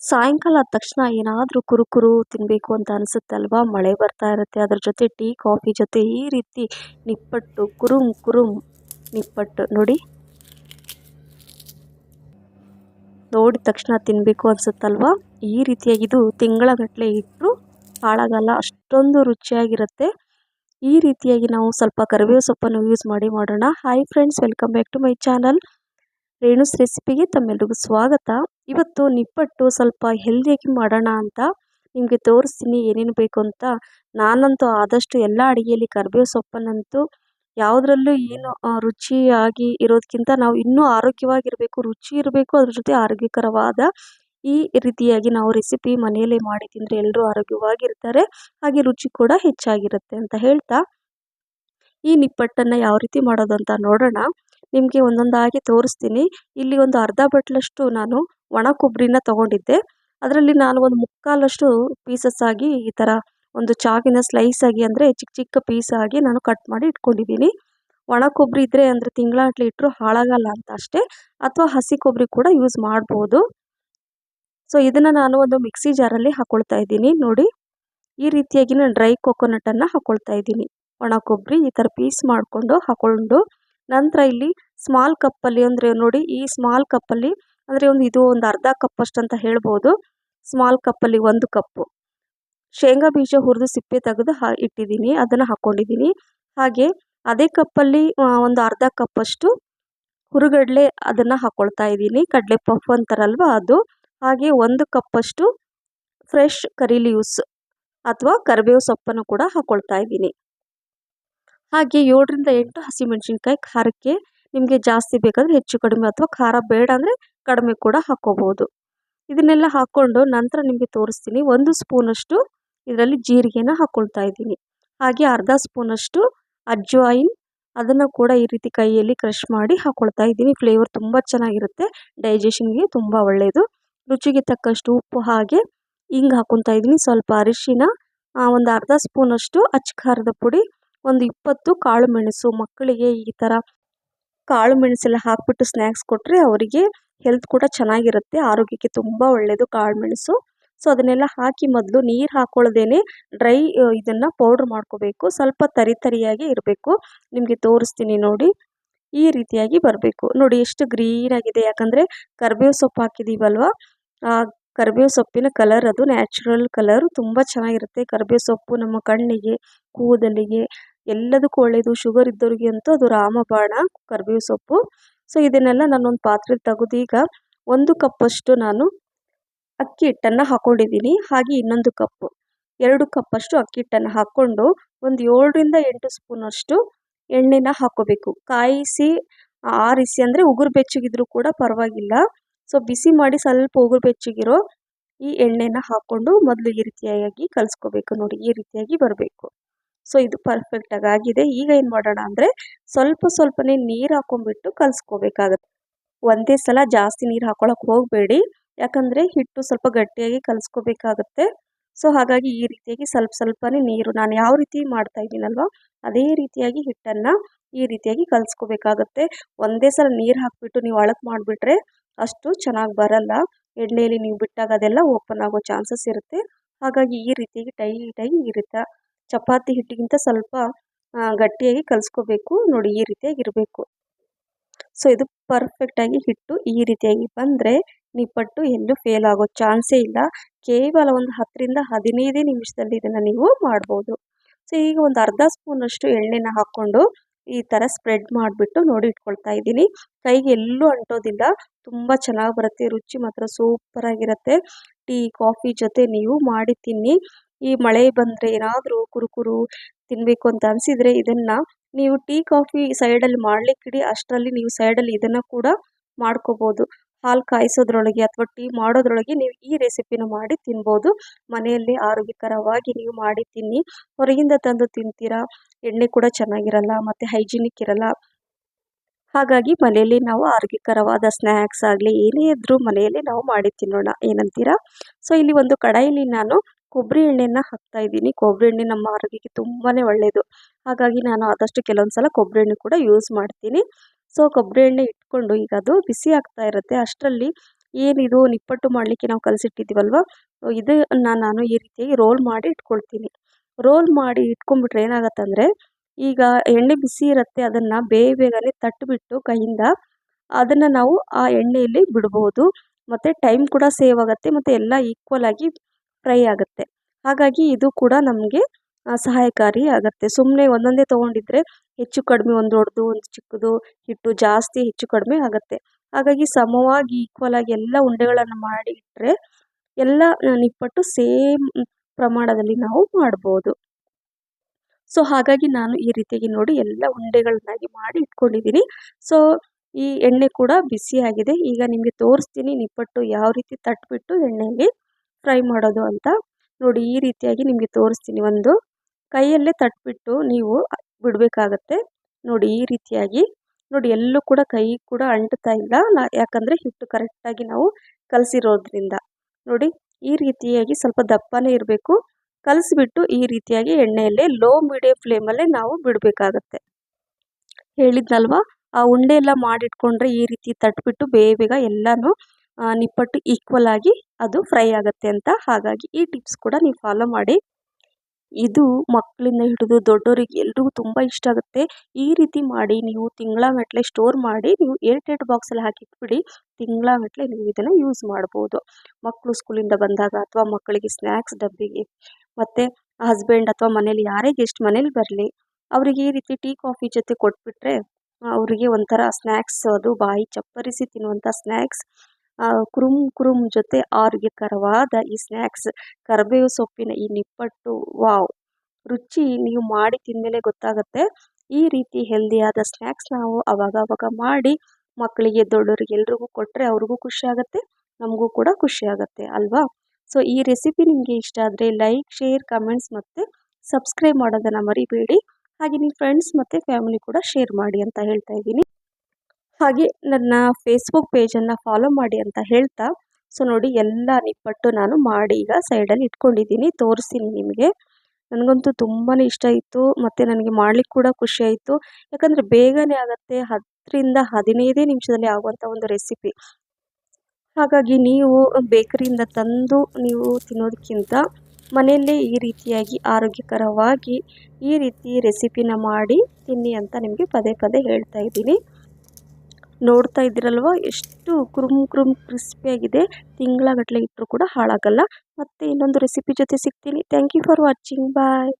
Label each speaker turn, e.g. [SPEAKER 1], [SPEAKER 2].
[SPEAKER 1] ಸಾಯಂಕಾಲ ಆದ ತಕ್ಷಣ ಏನಾದರೂ ಕುರುಕುರು ತಿನ್ನಬೇಕು ಅಂತ ಅನಿಸುತ್ತೆ ಅಲ್ವಾ ಮಳೆ ಬರ್ತಾ ಇರುತ್ತೆ. ಅದ್ರ ಜೊತೆ ಟೀ, ಕಾಫಿ ಜೊತೆ ಈ ರೀತಿ ನಿಪ್ಪಟ್ಟು ಕುರುಮ್ ಕುರುಮ್ ನಿಪ್ಪಟ್ಟು. ನೋಡಿ. ನೋಡಿದ ತಕ್ಷಣ ತಿನ್ನಬೇಕು ಅನ್ಸುತ್ತಲ್ವಾ? ಈ ರೀತಿಯಾಗಿ ಇದು ತಿಂಗಳಗಟ್ಟಲೆ ಇಟ್ಟರು ಹಾಳಾಗಲ್ಲ. ಅಷ್ಟೊಂದು ರುಚಿಯಾಗಿರುತ್ತೆ. ಈ ರೀತಿಯಾಗಿ ನಾವು ಸ್ವಲ್ಪ ಕರಿಬೇವು ಸೊಪ್ಪನ್ನು ಯೂಸ್ ಮಾಡಿ ಮಾಡೋಣ. Hi friends welcome back to my channel Renu's ರೆಸಿಪಿಗೆ ತಮ್ಮೆಲ್ಲರಿಗೂ ಸ್ವಾಗತ. ಇವತ್ತು ನಿಪ್ಪಟ್ಟು ಸ್ವಲ್ಪ ಹೆಲ್ದಿಯಾಗಿ ಮಾಡೋಣ ಅಂತ ನಿಮಗೆ ತೋರಿಸ್ತೀನಿ ಏನೇನು ಬೇಕು ಅಂತ. ನಾನಂತೂ ಆದಷ್ಟು ಎಲ್ಲ ಅಡುಗೆಯಲ್ಲಿ ಕರಿಬೇವು ಸೊಪ್ಪನ್ನಂತೂ ಯಾವುದರಲ್ಲೂ ಏನು ರುಚಿಯಾಗಿ ಇರೋದಕ್ಕಿಂತ ನಾವು ಇನ್ನೂ ಆರೋಗ್ಯವಾಗಿರಬೇಕು, ರುಚಿ ಇರಬೇಕು, ಅದ್ರ ಜೊತೆ ಆರೋಗ್ಯಕರವಾದ ಈ ರೀತಿಯಾಗಿ ನಾವು ರೆಸಿಪಿ ಮನೆಯಲ್ಲೇ ಮಾಡಿ ತಿಂದರೆ ಎಲ್ಲರೂ ಆರೋಗ್ಯವಾಗಿರ್ತಾರೆ, ಹಾಗೆ ರುಚಿ ಕೂಡ ಹೆಚ್ಚಾಗಿರುತ್ತೆ ಅಂತ ಹೇಳ್ತಾ. ಈ ನಿಪ್ಪಟ್ಟನ್ನು ಯಾವ ರೀತಿ ಮಾಡೋದು ಅಂತ ನೋಡೋಣ. ನಿಮಗೆ ಒಂದೊಂದಾಗಿ ತೋರಿಸ್ತೀನಿ. ಇಲ್ಲಿ ಒಂದು ಅರ್ಧ ಬಟ್ಲಷ್ಟು ನಾನು ಒಣ ಕೊಬ್ಬರಿನ ತಗೊಂಡಿದ್ದೆ. ಅದರಲ್ಲಿ ನಾನು ಒಂದು ಮುಕ್ಕಾಲಷ್ಟು ಪೀಸಸ್ ಆಗಿ ಈ ಥರ ಒಂದು ಚಾಕಿನ ಸ್ಲೈಸ್ ಆಗಿ ಅಂದರೆ ಚಿಕ್ಕ ಚಿಕ್ಕ ಪೀಸ್ ಆಗಿ ನಾನು ಕಟ್ ಮಾಡಿ ಇಟ್ಕೊಂಡಿದ್ದೀನಿ. ಒಣ ಕೊಬ್ಬರಿ ಇದ್ದರೆ ಅಂದರೆ ತಿಂಗಳಾಟ್ಲಿ ಇಟ್ಟರು ಹಾಳಾಗಲ್ಲ ಅಂತ ಅಷ್ಟೇ. ಅಥವಾ ಹಸಿ ಕೊಬ್ಬರಿ ಕೂಡ ಯೂಸ್ ಮಾಡ್ಬೋದು. ಸೊ ಇದನ್ನು ನಾನು ಒಂದು ಮಿಕ್ಸಿ ಜಾರಲ್ಲಿ ಹಾಕ್ಕೊಳ್ತಾ ಇದ್ದೀನಿ. ನೋಡಿ, ಈ ರೀತಿಯಾಗಿ ನಾನು ಡ್ರೈ ಕೊಕೊನಟನ್ನು ಹಾಕ್ಕೊಳ್ತಾ ಇದ್ದೀನಿ. ಒಣ ಕೊಬ್ಬರಿ ಈ ಥರ ಪೀಸ್ ಮಾಡಿಕೊಂಡು ಹಾಕ್ಕೊಂಡು ನಂತರ ಇಲ್ಲಿ ಸ್ಮಾಲ್ ಕಪ್ಪಲ್ಲಿ ಅಂದರೆ ನೋಡಿ ಈ ಸ್ಮಾಲ್ ಕಪ್ಪಲ್ಲಿ ಅಂದರೆ ಒಂದು ಇದು ಒಂದು ಅರ್ಧ ಕಪ್ಪಷ್ಟು ಅಂತ ಹೇಳ್ಬೋದು. ಸ್ಮಾಲ್ ಕಪ್ಪಲ್ಲಿ ಒಂದು ಕಪ್ಪು ಶೇಂಗಾ ಬೀಜ ಹುರಿದು ಸಿಪ್ಪೆ ತೆಗೆದು ಹಾ ಇಟ್ಟಿದ್ದೀನಿ, ಅದನ್ನು ಹಾಕ್ಕೊಂಡಿದ್ದೀನಿ ಹಾಗೆ ಅದೇ ಕಪ್ಪಲ್ಲಿ ಒಂದು ಅರ್ಧ ಕಪ್ಪಷ್ಟು ಹುರುಗಡಲೆ ಅದನ್ನು ಹಾಕ್ಕೊಳ್ತಾ ಇದ್ದೀನಿ. ಕಡಲೆ ಪಫ್ ಅಂತಾರಲ್ವ ಅದು. ಹಾಗೆ ಒಂದು ಕಪ್ಪಷ್ಟು ಫ್ರೆಶ್ ಕರಿ ಲೀವ್ಸ್ ಅಥವಾ ಕರಿಬೇವು ಸೊಪ್ಪನ್ನು ಕೂಡ ಹಾಕ್ಕೊಳ್ತಾ ಇದ್ದೀನಿ. ಹಾಗೆ ಏಳರಿಂದ ಎಂಟು ಹಸಿಮೆಣಸಿನ್ಕಾಯಿ ಖಾರಕ್ಕೆ ನಿಮಗೆ ಜಾಸ್ತಿ ಬೇಕಾದರೆ ಹೆಚ್ಚು ಕಡಿಮೆ ಅಥವಾ ಖಾರ ಬೇಡ ಅಂದರೆ ಕಡಿಮೆ ಕೂಡ ಹಾಕ್ಕೋಬೋದು ಇದನ್ನೆಲ್ಲ ಹಾಕ್ಕೊಂಡು ನಂತರ ನಿಮಗೆ ತೋರಿಸ್ತೀನಿ. ಒಂದು ಸ್ಪೂನಷ್ಟು ಇದರಲ್ಲಿ ಜೀರಿಗೆನ ಹಾಕ್ಕೊಳ್ತಾ ಇದ್ದೀನಿ. ಹಾಗೆ ಅರ್ಧ ಸ್ಪೂನಷ್ಟು ಅಜ್ವಾಯಿನ್ ಅದನ್ನು ಕೂಡ ಈ ರೀತಿ ಕೈಯಲ್ಲಿ ಕ್ರಷ್ ಮಾಡಿ ಹಾಕ್ಕೊಳ್ತಾ ಇದ್ದೀನಿ. ಫ್ಲೇವರ್ ತುಂಬ ಚೆನ್ನಾಗಿರುತ್ತೆ. ಡೈಜೆಷನ್ಗೆ ತುಂಬ ಒಳ್ಳೆಯದು ರುಚಿಗೆ ತಕ್ಕಷ್ಟು ಉಪ್ಪು ಹಾಗೆ ಹಿಂಗೆ ಹಾಕ್ಕೊತಾ ಇದ್ದೀನಿ. ಸ್ವಲ್ಪ ಅರಿಶಿನ ಒಂದು ಅರ್ಧ ಸ್ಪೂನಷ್ಟು ಅಚ್ಚ ಖಾರದ ಪುಡಿ, ಒಂದು ಇಪ್ಪತ್ತು ಕಾಳು ಮೆಣಸು. ಮಕ್ಕಳಿಗೆ ಈ ಥರ ಕಾಳು ಮೆಣಸೆಲ್ಲ ಹಾಕಿಬಿಟ್ಟು ಸ್ನ್ಯಾಕ್ಸ್ ಕೊಟ್ಟರೆ ಅವರಿಗೆ ಹೆಲ್ತ್ ಕೂಡ ಚೆನ್ನಾಗಿರುತ್ತೆ, ಆರೋಗ್ಯಕ್ಕೆ ತುಂಬ ಒಳ್ಳೆಯದು ಕಾಳು ಮೆಣಸು. ಸೊ ಅದನ್ನೆಲ್ಲ ಹಾಕಿ ಮೊದಲು ನೀರು ಹಾಕ್ಕೊಳ್ದೇನೆ ಡ್ರೈ ಇದನ್ನು ಪೌಡ್ರ್ ಮಾಡ್ಕೋಬೇಕು. ಸ್ವಲ್ಪ ತರಿ ತರಿಯಾಗಿ ಇರಬೇಕು. ನಿಮಗೆ ತೋರಿಸ್ತೀನಿ ನೋಡಿ. ಈ ರೀತಿಯಾಗಿ ಬರಬೇಕು. ನೋಡಿ ಎಷ್ಟು ಗ್ರೀನಾಗಿದೆ ಯಾಕಂದರೆ ಕರಿಬೇವು ಸೊಪ್ಪು ಹಾಕಿದ್ದೀವಲ್ವ ಆ, ಕರಿಬೇವು ಸೊಪ್ಪಿನ ಕಲರ್ ಅದು ನ್ಯಾಚುರಲ್ ಕಲರ್ ತುಂಬ ಚೆನ್ನಾಗಿರುತ್ತೆ ಕರಿಬೇವು ಸೊಪ್ಪು ನಮ್ಮ ಕಣ್ಣಿಗೆ, ಕೂದಲಿಗೆ. ಎಲ್ಲದಕ್ಕೂ ಒಳ್ಳೆಯದು ಶುಗರ್ ಇದ್ದವ್ರಿಗೆ ಅಂತೂ ಅದು ರಾಮಬಾಣ, ಕರ್ಬೇವು ಸೊಪ್ಪು. ಸೊ ಇದನ್ನೆಲ್ಲ ನಾನೊಂದು ಪಾತ್ರೆ ತೆಗೆದು ಈಗ ಒಂದು ಕಪ್ಪಷ್ಟು ನಾನು ಅಕ್ಕಿ ಹಿಟ್ಟನ್ನು ಹಾಕ್ಕೊಂಡಿದ್ದೀನಿ ಹಾಗೆ ಇನ್ನೊಂದು ಕಪ್ಪು, ಎರಡು ಕಪ್ಪಷ್ಟು ಅಕ್ಕಿ ಹಿಟ್ಟನ್ನು ಹಾಕ್ಕೊಂಡು ಒಂದು ಏಳರಿಂದ ಎಂಟು ಸ್ಪೂನಷ್ಟು ಎಣ್ಣೆನ ಹಾಕ್ಕೋಬೇಕು. ಕಾಯಿಸಿ, ಆರಿಸಿ ಅಂದರೆ ಉಗುರು ಬೆಚ್ಚಗಿದ್ರೂ ಕೂಡ ಪರವಾಗಿಲ್ಲ. ಸೊ ಬಿಸಿ ಮಾಡಿ ಸ್ವಲ್ಪ ಉಗುರು ಬೆಚ್ಚಗಿರೋ ಈ ಎಣ್ಣೆನ ಹಾಕ್ಕೊಂಡು ಮೊದಲು ಈ ರೀತಿಯಾಗಿ ಕಲಿಸ್ಕೋಬೇಕು ನೋಡಿ, ಈ ರೀತಿಯಾಗಿ ಬರಬೇಕು. ಸೊ, ಇದು ಪರ್ಫೆಕ್ಟಾಗಿ ಆಗಿದೆ ಈಗ ಏನು ಮಾಡೋಣ ಅಂದರೆ, ಸ್ವಲ್ಪ ಸ್ವಲ್ಪನೇ ನೀರು ಹಾಕೊಂಡ್ಬಿಟ್ಟು ಕಲಿಸ್ಕೋಬೇಕಾಗತ್ತೆ. ಒಂದೇ ಸಲ ಜಾಸ್ತಿ ನೀರು ಹಾಕ್ಕೊಳಕ್ಕೆ ಹೋಗಬೇಡಿ. ಯಾಕಂದರೆ ಹಿಟ್ಟು ಸ್ವಲ್ಪ ಗಟ್ಟಿಯಾಗಿ ಕಲಿಸ್ಕೋಬೇಕಾಗತ್ತೆ. ಸೊ, ಹಾಗಾಗಿ ಈ ರೀತಿಯಾಗಿ ಸ್ವಲ್ಪ ಸ್ವಲ್ಪನೇ ನೀರು ನಾನು ಯಾವ ರೀತಿ ಮಾಡ್ತಾ ಇದ್ದೀನಲ್ವ, ಅದೇ ರೀತಿಯಾಗಿ ಹಿಟ್ಟನ್ನು ಈ ರೀತಿಯಾಗಿ ಕಲಿಸ್ಕೋಬೇಕಾಗತ್ತೆ. ಒಂದೇ ಸಲ ನೀರು ಹಾಕಿಬಿಟ್ಟು ನೀವು ಅಳಕ್ ಮಾಡಿಬಿಟ್ರೆ ಅಷ್ಟು ಚೆನ್ನಾಗಿ ಬರಲ್ಲ. ಎಣ್ಣೆಯಲ್ಲಿ ನೀವು ಬಿಟ್ಟಾಗ ಅದೆಲ್ಲ ಓಪನ್ ಆಗೋ ಚಾನ್ಸಸ್ ಇರುತ್ತೆ. ಹಾಗಾಗಿ ಈ ರೀತಿಯಾಗಿ ಟೈಟಾಗಿ ಇರುತ್ತೆ. ಚಪಾತಿ ಹಿಟ್ಟಿಗಿಂತ ಸ್ವಲ್ಪ ಗಟ್ಟಿಯಾಗಿ ಕಲಿಸ್ಕೋಬೇಕು. ನೋಡಿ, ಈ ರೀತಿಯಾಗಿ ಇರಬೇಕು. ಸೊ, ಇದು ಪರ್ಫೆಕ್ಟಾಗಿ ಹಿಟ್ಟು ಈ ರೀತಿಯಾಗಿ ಬಂದರೆ ನಿಪ್ಪಟ್ಟು ಎಲ್ಲೂ ಫೇಲ್ ಆಗೋ ಚಾನ್ಸೇ ಇಲ್ಲ. ಕೇವಲ ಒಂದು ಹತ್ತರಿಂದ ಹದಿನೈದೇ ನಿಮಿಷದಲ್ಲಿ ಇದನ್ನು ನೀವು ಮಾಡ್ಬೋದು. ಸೊ, ಈಗ ಒಂದು ಅರ್ಧ ಸ್ಪೂನಷ್ಟು ಎಣ್ಣೆನ ಹಾಕ್ಕೊಂಡು ಈ ಥರ ಸ್ಪ್ರೆಡ್ ಮಾಡಿಬಿಟ್ಟು ನೋಡಿ ಇಟ್ಕೊಳ್ತಾ ಇದ್ದೀನಿ. ಕೈಗೆ ಎಲ್ಲೂ ಅಂಟೋದಿಲ್ಲ. ತುಂಬ ಚೆನ್ನಾಗಿ ಬರುತ್ತೆ. ರುಚಿ ಮಾತ್ರ ಸೂಪರಾಗಿರುತ್ತೆ. ಟೀ, ಕಾಫಿ ಜೊತೆ ನೀವು ಮಾಡಿ ತಿನ್ನಿ. ಈ ಮಳೆ ಬಂದರೆ ಏನಾದರೂ ಕುರುಕುರು ತಿನ್ನಬೇಕು ಅಂತ ಅನಿಸಿದರೆ ಇದನ್ನು ನೀವು ಟೀ, ಕಾಫಿ ಸೈಡಲ್ಲಿ ಮಾಡಲಿಕ್ಕಿಡಿ ಅಷ್ಟರಲ್ಲಿ ನೀವು ಸೈಡಲ್ಲಿ ಇದನ್ನು ಕೂಡ ಮಾಡ್ಕೋಬೋದು. ಹಾಲು ಕಾಯಿಸೋದ್ರೊಳಗೆ ಅಥವಾ ಟೀ ಮಾಡೋದ್ರೊಳಗೆ ನೀವು ಈ ರೆಸಿಪಿನ ಮಾಡಿ ತಿನ್ಬೋದು. ಮನೆಯಲ್ಲಿ ಆರೋಗ್ಯಕರವಾಗಿ ನೀವು ಮಾಡಿ ತಿನ್ನಿ. ಹೊರಗಿಂದ ತಂದು ತಿಂತೀರಾ? ಎಣ್ಣೆ ಕೂಡ ಚೆನ್ನಾಗಿರಲ್ಲ, ಮತ್ತು ಹೈಜಿನಿಕ್ ಇರಲ್ಲ. ಹಾಗಾಗಿ ಮನೆಯಲ್ಲಿ ನಾವು ಆರೋಗ್ಯಕರವಾದ ಸ್ನ್ಯಾಕ್ಸ್ ಆಗಲಿ ಏನೇ ಇದ್ದರೂ ಮನೆಯಲ್ಲಿ ನಾವು ಮಾಡಿ ತಿನ್ನೋಣ. ಏನಂತೀರಾ? ಸೊ ಇಲ್ಲಿ ಒಂದು ಕಡಾಯಿಲಿ ನಾನು ಕೊಬ್ಬರಿ ಎಣ್ಣೆನ ಹಾಕ್ತಾ ಇದ್ದೀನಿ. ಕೊಬ್ಬರಿ ಎಣ್ಣೆ ನಮ್ಮ ಆರೋಗ್ಯಕ್ಕೆ ತುಂಬಾ ಒಳ್ಳೆಯದು ಹಾಗಾಗಿ ನಾನು ಆದಷ್ಟು ಕೆಲವೊಂದು ಸಲ ಕೊಬ್ಬರಿ ಎಣ್ಣೆ ಕೂಡ ಯೂಸ್ ಮಾಡ್ತೀನಿ. ಸೊ ಕೊಬ್ಬರಿ ಎಣ್ಣೆ ಇಟ್ಕೊಂಡು ಈಗ ಅದು ಬಿಸಿ ಆಗ್ತಾ ಇರುತ್ತೆ. ಅಷ್ಟರಲ್ಲಿ ಏನಿದು ನಿಪ್ಪಟ್ಟು ಮಾಡಲಿಕ್ಕೆ ನಾವು ಕಲಸಿಟ್ಟಿದ್ದೀವಲ್ವ? ಇದನ್ನು ನಾನು ಈ ರೀತಿಯಾಗಿ ರೋಲ್ ಮಾಡಿ ಇಟ್ಕೊಳ್ತೀನಿ. ರೋಲ್ ಮಾಡಿ ಇಟ್ಕೊಂಡ್ಬಿಟ್ರೆ ಏನಾಗತ್ತಂದರೆ, ಈಗ ಎಣ್ಣೆ ಬಿಸಿ ಇರುತ್ತೆ, ಅದನ್ನು ಬೇಗ ಬೇಗನೆ ತಟ್ಟಿಬಿಟ್ಟು ಕೈಯಿಂದ ಅದನ್ನು ನಾವು ಆ ಎಣ್ಣೆಯಲ್ಲಿ ಬಿಡ್ಬೋದು. ಮತ್ತು ಟೈಮ್ ಕೂಡ ಸೇವ್ ಆಗುತ್ತೆ, ಮತ್ತು ಎಲ್ಲ ಈಕ್ವಲ್ ಆಗಿ ಫ್ರೈ ಆಗುತ್ತೆ. ಹಾಗಾಗಿ ಇದು ಕೂಡ ನಮಗೆ ಸಹಾಯಕಾರಿ ಆಗುತ್ತೆ. ಸುಮ್ಮನೆ ಒಂದೊಂದೇ ತೊಗೊಂಡಿದ್ರೆ ಹೆಚ್ಚು ಕಡಿಮೆ ಒಂದು ದೊಡ್ಡದು, ಒಂದು ಚಿಕ್ಕದು, ಹಿಟ್ಟು ಜಾಸ್ತಿ, ಹೆಚ್ಚು ಕಡಿಮೆ ಆಗುತ್ತೆ. ಹಾಗಾಗಿ ಸಮವಾಗಿ ಈಕ್ವಲ್ ಆಗಿ ಎಲ್ಲ ಉಂಡೆಗಳನ್ನು ಮಾಡಿ ಇಟ್ಟರೆ ಎಲ್ಲ ನಿಪ್ಪಟ್ಟು ಸೇಮ್ ಪ್ರಮಾಣದಲ್ಲಿ ನಾವು ಮಾಡ್ಬೋದು. ಸೊ, ಹಾಗಾಗಿ ನಾನು ಈ ರೀತಿಯಾಗಿ ನೋಡಿ ಎಲ್ಲ ಉಂಡೆಗಳನ್ನಾಗಿ ಮಾಡಿ ಇಟ್ಕೊಂಡಿದ್ದೀನಿ. ಸೊ, ಈ ಎಣ್ಣೆ ಕೂಡ ಬಿಸಿಯಾಗಿದೆ. ಈಗ ನಿಮಗೆ ತೋರಿಸ್ತೀನಿ ನಿಪ್ಪಟ್ಟು ಯಾವ ರೀತಿ ತಟ್ಬಿಟ್ಟು ಎಣ್ಣೆಯಲ್ಲಿ ಫ್ರೈ ಮಾಡೋದು ಅಂತ ನೋಡಿ ಈ ರೀತಿಯಾಗಿ ನಿಮಗೆ ತೋರಿಸ್ತೀನಿ. ಒಂದು ಕೈಯಲ್ಲೇ ತಟ್ಬಿಟ್ಟು ನೀವು ಬಿಡಬೇಕಾಗತ್ತೆ. ನೋಡಿ ಈ ರೀತಿಯಾಗಿ. ನೋಡಿ ಎಲ್ಲೂ ಕೂಡ ಕೈ ಕೂಡ ಅಂಟ್ತಾ ಇಲ್ಲ. ನಾ ಯಾಕಂದರೆ ಹಿಟ್ಟು ಕರೆಕ್ಟಾಗಿ ನಾವು ಕಲಸಿರೋದ್ರಿಂದ. ನೋಡಿ ಈ ರೀತಿಯಾಗಿ ಸ್ವಲ್ಪ ದಪ್ಪನೇ ಇರಬೇಕು. ಕಲಸಿಬಿಟ್ಟು ಈ ರೀತಿಯಾಗಿ ಎಣ್ಣೆಯಲ್ಲೇ ಲೋ ಮೀಡಿಯಂ ಫ್ಲೇಮಲ್ಲೇ ನಾವು ಬಿಡಬೇಕಾಗತ್ತೆ. ಹೇಳಿದ್ನಲ್ವಾ? ಆ ಉಂಡೆ ಎಲ್ಲ ಮಾಡಿಟ್ಕೊಂಡ್ರೆ ಈ ರೀತಿ ತಟ್ಬಿಟ್ಟು ಬೇಗ ಬೇಗ ಎಲ್ಲನೂ ನಿಪ್ಪಟ್ಟು ಈಕ್ವಲ್ ಆಗಿ ಅದು ಫ್ರೈ ಆಗುತ್ತೆ ಅಂತ ಹಾಗಾಗಿ ಈ ಟಿಪ್ಸ್ ಕೂಡ ನೀವು ಫಾಲೋ ಮಾಡಿ. ಇದು ಮಕ್ಕಳಿಂದ ಹಿಡಿದು ದೊಡ್ಡವರಿಗೆ ಎಲ್ರಿಗೂ ತುಂಬ ಇಷ್ಟ ಆಗುತ್ತೆ. ಈ ರೀತಿ ಮಾಡಿ ನೀವು ತಿಂಗಳಗಟ್ಲೆ ಸ್ಟೋರ್ ಮಾಡಿ ನೀವು ಏರ್ಟೆಡ್ ಬಾಕ್ಸಲ್ಲಿ ಹಾಕಿಟ್ಬಿಡಿ ತಿಂಗಳಗಟ್ಲೆ ನೀವು ಇದನ್ನು ಯೂಸ್ ಮಾಡ್ಬೋದು. ಮಕ್ಕಳು ಸ್ಕೂಲಿಂದ ಬಂದಾಗ ಅಥವಾ ಮಕ್ಕಳಿಗೆ ಸ್ನ್ಯಾಕ್ಸ್ ಡಬ್ಬಿಗೆ ಮತ್ತು ಹಸ್ಬೆಂಡ್ ಅಥವಾ ಮನೇಲಿ ಯಾರೇ ಗೆಸ್ಟ್ ಮನೇಲಿ ಬರಲಿ, ಅವರಿಗೆ ಈ ರೀತಿ ಟೀ ಕಾಫಿ ಜೊತೆ ಕೊಟ್ಬಿಟ್ರೆ ಅವರಿಗೆ ಒಂಥರ ಸ್ನ್ಯಾಕ್ಸ್ ಅದು ಬಾಯಿ ಚಪ್ಪರಿಸಿ ತಿನ್ನುವಂಥ ಸ್ನ್ಯಾಕ್ಸ್ ಕುರುಮ್ ಕುರುಮ್ ಜೊತೆ ಆರೋಗ್ಯಕರವಾದ ಈ ಸ್ನ್ಯಾಕ್ಸ್ ಕರಿಬೇವು ಸೊಪ್ಪಿನ ಈ ನಿಪ್ಪಟ್ಟು, ವಾವ್. ರುಚಿ ನೀವು ಮಾಡಿ ತಿಂದಮೇಲೆ ಗೊತ್ತಾಗುತ್ತೆ. ಈ ರೀತಿ ಹೆಲ್ದಿಯಾದ ಸ್ನ್ಯಾಕ್ಸ್ ನಾವು ಅವಾಗ ಅವಾಗ ಮಾಡಿ ಮಕ್ಕಳಿಗೆ ದೊಡ್ಡವರಿಗೆ ಎಲ್ರಿಗೂ ಕೊಟ್ಟರೆ ಅವ್ರಿಗೂ ಖುಷಿ ಆಗುತ್ತೆ, ನಮಗೂ ಕೂಡ ಖುಷಿ ಆಗುತ್ತೆ, ಅಲ್ವಾ? ಸೊ ಈ ರೆಸಿಪಿ ನಿಮಗೆ ಇಷ್ಟ ಆದರೆ ಲೈಕ್ ಶೇರ್ ಕಮೆಂಟ್ಸ್ ಮತ್ತು ಸಬ್ಸ್ಕ್ರೈಬ್ ಮಾಡೋದನ್ನು ಮರಿಬೇಡಿ. ಹಾಗೆ ನಿಮ್ಮ ಫ್ರೆಂಡ್ಸ್ ಮತ್ತು ಫ್ಯಾಮಿಲಿ ಕೂಡ ಶೇರ್ ಮಾಡಿ ಅಂತ ಹೇಳ್ತಾ ಇದ್ದೀನಿ. ಹಾಗೆ ನನ್ನ ಫೇಸ್ಬುಕ್ ಪೇಜನ್ನು ಫಾಲೋ ಮಾಡಿ ಅಂತ ಹೇಳ್ತಾ ಸೊ ನೋಡಿ ಎಲ್ಲ ನಿಪ್ಪಟ್ಟು ನಾನು ಮಾಡಿ ಈಗ ಸೈಡಲ್ಲಿ ಇಟ್ಕೊಂಡಿದ್ದೀನಿ, ತೋರಿಸ್ತೀನಿ ನಿಮಗೆ. ನನಗಂತೂ ತುಂಬಾ ಇಷ್ಟ ಇತ್ತು ಮತ್ತು ನನಗೆ ಮಾಡಲಿಕ್ಕೆ ಕೂಡ ಖುಷಿ ಆಯಿತು. ಯಾಕಂದರೆ ಬೇಗನೆ ಆಗುತ್ತೆ, ಹತ್ತರಿಂದ ಹದಿನೈದೇ ನಿಮಿಷದಲ್ಲಿ ಆಗುವಂಥ ಒಂದು ರೆಸಿಪಿ ಹಾಗಾಗಿ ನೀವು ಬೇಕರಿಯಿಂದ ತಂದು ನೀವು ತಿನ್ನೋದಕ್ಕಿಂತ ಮನೆಯಲ್ಲೇ ಈ ರೀತಿಯಾಗಿ ಆರೋಗ್ಯಕರವಾಗಿ ಈ ರೀತಿ ರೆಸಿಪಿನ ಮಾಡಿ ತಿನ್ನಿ ಅಂತ ನಿಮಗೆ ಪದೇ ಪದೇ ಹೇಳ್ತಾ ಇದ್ದೀನಿ. ನೋಡ್ತಾ ಇದ್ದೀರಲ್ವ? ಎಷ್ಟು ಕುರುಮ್ ಕುರುಮ್ ಕ್ರಿಸ್ಪಿಯಾಗಿದೆ ತಿಂಗಳಗಟ್ಟಲೆ ಇಟ್ಟರೂ ಕೂಡ ಹಾಳಾಗಲ್ಲ. ಮತ್ತು ಇನ್ನೊಂದು ರೆಸಿಪಿ ಜೊತೆ ಸಿಗ್ತೀನಿ. Thank you for watching bye